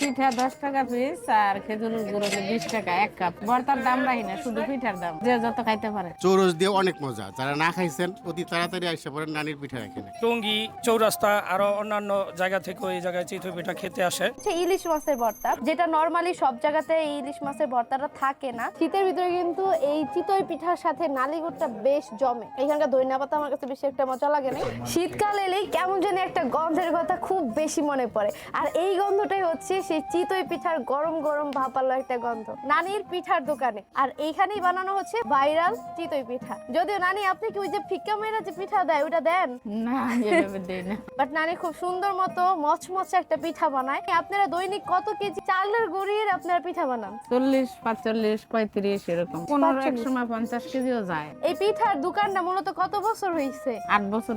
পিঠা দশ টাকা পিস আর খেজুরের গুঁড়ো বিশ টাকা এক কাপ। বর্তার দাম রাখি না শুধু পিঠার দাম। যে যত খাইতে পারে। চৌরস দিয়ে অনেক মজা। যারা না খাইছেন অতি তাড়াতাড়ি আসে পড়েন নানির পিঠা এখানে। টঙ্গী চৌরাস্তা আরও অন্যান্য জায়গা থেকেও এই জায়গায় চিতই পিঠা খেতে আসে। হচ্ছে ইলিশ মাছের ভর্তা। যেটা নর্মালি সব জায়গাতে এই ইলিশ মাছের ভর্তাটা থাকে না। শীতের ভিতরে কিন্তু এই চিতই পিঠার সাথে নালিগুড়টা বেশ জমে। এখানকার ধনিয়া পাতা আমার কাছে বেশি একটা মজা লাগে না। শীতকাল এলেই কেমন যেন একটা গন্ধের কথা খুব বেশি মনে পড়ে। আর এই গন্ধটাই হচ্ছে সেই চিতই পিঠার গরম গরম ভাপালো একটা গন্ধ। নানির পিঠার দোকানে। আর এইখানেই বানানো হচ্ছে ভাইরাল চিতই পিঠা। যদিও নানি আপনি কি ওই যে ফিক্কা মেয়েরা যে পিঠা দেয় ওটা দেন? না বাট নানি খুব সুন্দর মতো মচমচে একটা পিঠা বানায়। আপনারা দৈনিক কত কেজি চালের গুঁড়ির আপনারা পিঠা বানান? চল্লিশ পাঁচচল্লিশ পঁয়ত্রিশ এরকম। পনেরো এক সময় পঞ্চাশ কেজিও যায়। এই পিঠার দোকানটা মূলত কত বছর হয়েছে আট বছর।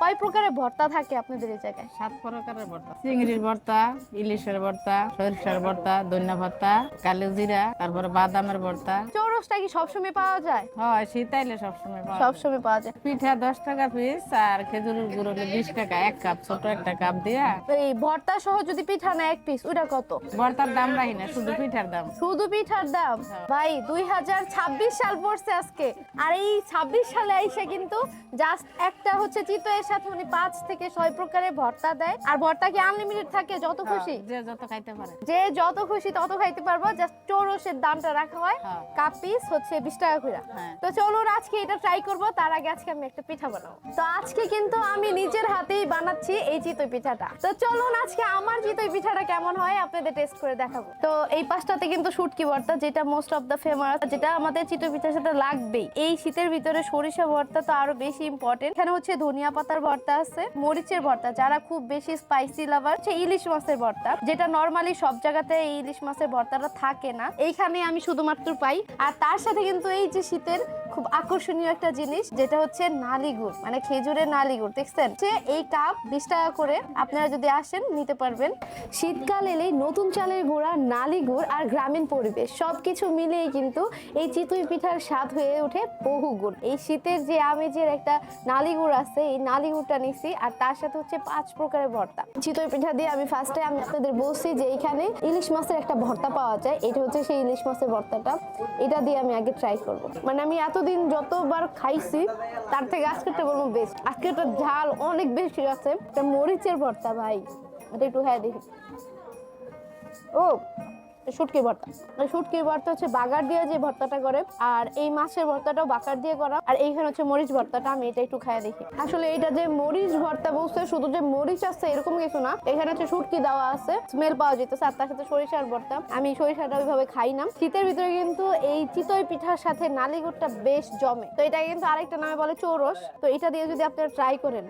কয় প্রকারের ভর্তা থাকে আপনাদের এই জায়গায়? সাত প্রকারের ভর্তা। চিংড়ির ভর্তা ইলিশের ভর্তা সরিষার ভর্তা ধনিয়া ভর্তা কালো জিরা তারপরে বাদামের ভর্তা। চৌরসটা কি সবসময় পাওয়া যায়? হয় শীতাইলে সবসময় পাওয়া যায়। সবসময় পাওয়া যায়। পিঠা দশ টাকা পিস আর খেজুরের গুঁড়ো বিশ টাকা এক কাপ ছোট একটা কাপ দিয়া। এই ভর্তা সহ যদি পিঠা নেয় এক পিস ওটা কত? ভর্তার দাম রাখি না শুধু পিঠার দাম। শুধু পিঠার দাম? ভাই দুই হাজার ছাব্বিশ সাল পড়ছে আজকে। আর এই ছাব্বিশ সালে আইসা কিন্তু জাস্ট একটা হচ্ছে চিতয়ের সাথে উনি পাঁচ থেকে ছয় প্রকারের ভর্তা দেয়। আর ভর্তা কি আনলিমিটেড থাকে? যত খুশি? যে যত খাইতে পারে। যে যত খুশি তত খাইতে পারব। জাস্ট চৌরসের দামটা রাখা হয়। হ্যাঁ। কাপ পিস হচ্ছে বিশ টাকা করে হ্যাঁ। তো চলুন আজকে এটা ট্রাই করব। তার আগে আজকে আমি একটা পিঠা বানাবো। তো আজকে কিন্তু আমি নিজের হাতেই বানাচ্ছি এই চিতই পিঠাটা। তো চলুন আজকে আমার চিতই পিঠাটা কেমন হয় আপনাদের টেস্ট করে দেখাবো। তো এই পাশটাতে কিন্তু শুটকি ভর্তা যেটা মোস্ট অফ দ্য ফেমাস যেটা আমাদের চিতই পিঠার সাথে লাগবেই। এই শীতের ভিতরে সরিষা ভর্তা তো আরও বেশি ইম্পর্টেন্ট এখানে হচ্ছে ধনিয়া পাতার ভর্তা আছে মরিচের ভর্তা যারা খুব বেশি স্পাইসি লাভার হচ্ছে ইলিশ মাছের ভর্তা যেটা নর্মালি সব জায়গাতে এই ইলিশ মাছের ভর্তাটা থাকে না। এইখানে আমি শুধুমাত্র পাই। আর তার সাথে কিন্তু এই যে শীতের খুব আকর্ষণীয় একটা জিনিস, যেটা হচ্ছে নালিগুড় মানে খেজুরের নালিগুড় দেখছেন? যে এই কাপ বিশ টাকা করে আপনারা যদি আসেন, নিতে পারবেন। শীতকাল এলেই নতুন চালের গুঁড়া নালিগুড় আর গ্রামীণ পরিবেশ, সবকিছু মিলিয়ে কিন্তু এই চিতই পিঠার স্বাদ হয়ে ওঠে বহুগুণ এই শীতের যে আমেজের একটা নালিগুড় আছে, এই নালিগুড়টা নিছি আর তার সাথে হচ্ছে পাঁচ প্রকারের ভর্তা। চিতই পিঠা দিয়ে আমি ফার্স্টে আমি আপনাদের বলছি যে এইখানে ইলিশ মাছের একটা ভর্তা পাওয়া যায়, এটা হচ্ছে সেই ইলিশ মাছের ভর্তাটা। এটা দিয়ে আমি আগে ট্রাই করব। মানে আমি এতদিন যতবার খাইছি, তার থেকে আজকেরটা বলব বেস্ট আজকেরটা ঝাল অনেক বেশি আছে। মরিচের ভর্তা ভাই। এটা একটু হ্যাঁ দেখি। ও শুটকি ভর্তা। মানে শুটকির ভর্তা হচ্ছে বাগার দিয়ে যে ভর্তাটা করে, আর এই মাছের ভর্তাটাও বাগার দিয়ে করা। আর এইখানে হচ্ছে মরিচ ভর্তাটা, আমি এটা একটু খাই দেখি। আসলে এটা যে মরিচ ভর্তা বলছে, শুধু যে মরিচ আছে এরকম কিছু না, এখানে হচ্ছে শুটকি দেওয়া আছে স্মেল পাওয়া যেতেছে, আর তার সাথে সরিষার ভর্তা। আমি সরিষাটা ওইভাবে খাই না। শীতের ভিতরে কিন্তু এই চিতই পিঠার সাথে নালিগুড়টা বেশ জমে। তো এটা কিন্তু আরেকটা নামে বলে চৌরস। তো এটা দিয়ে যদি আপনারা ট্রাই করেন,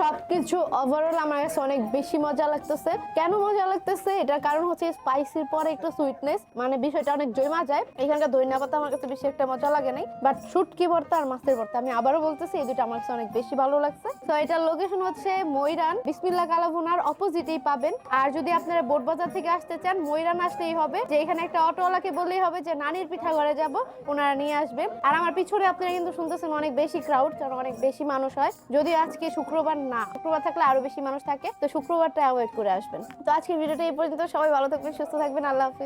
সবকিছু ওভারঅল আমার কাছে অনেক বেশি মজা লাগতেছে। কেন মজা লাগতেছে? এটার কারণ হচ্ছে স্পাইসির পরে একটু সুইটনেস মানে বিষয়টা অনেক জমা যায়। এখানকার ধনিয়া পাতা আমার কাছে বেশি একটা মজা লাগে নাই। বাট শুটকি ভর্তা আর মাছের ভর্তা, আমি আবারও বলতেছি, এই দুটো আমার কাছে অনেক বেশি ভালো লাগছে। তো এটার লোকেশন হচ্ছে ময়রান। বিসমিল্লা কালাভুনার অপোজিটেই পাবেন। আর যদি আপনারা বোটবাজার থেকে আসতে চান, ময়রান আসতেই হবে। যে এখানে একটা অটোওয়ালাকে বললেই হবে যে, নানির পিঠা ঘরে যাব। ওনারা নিয়ে আসবেন। আর আমার পিছনে আপনারা কিন্তু শুনতেছেন অনেক বেশি ক্রাউড কারণ অনেক বেশি মানুষ হয়। যদি আজকে শুক্রবার না, শুক্রবার থাকলে আরও বেশি মানুষ থাকে। তো শুক্রবারটা অ্যাভয়েড করে আসবেন। তো আজকের ভিডিওটা এই পর্যন্ত। সবাই ভালো থাকবেন, সুস্থ থাকবেন। আল্লাহ হাফিজ।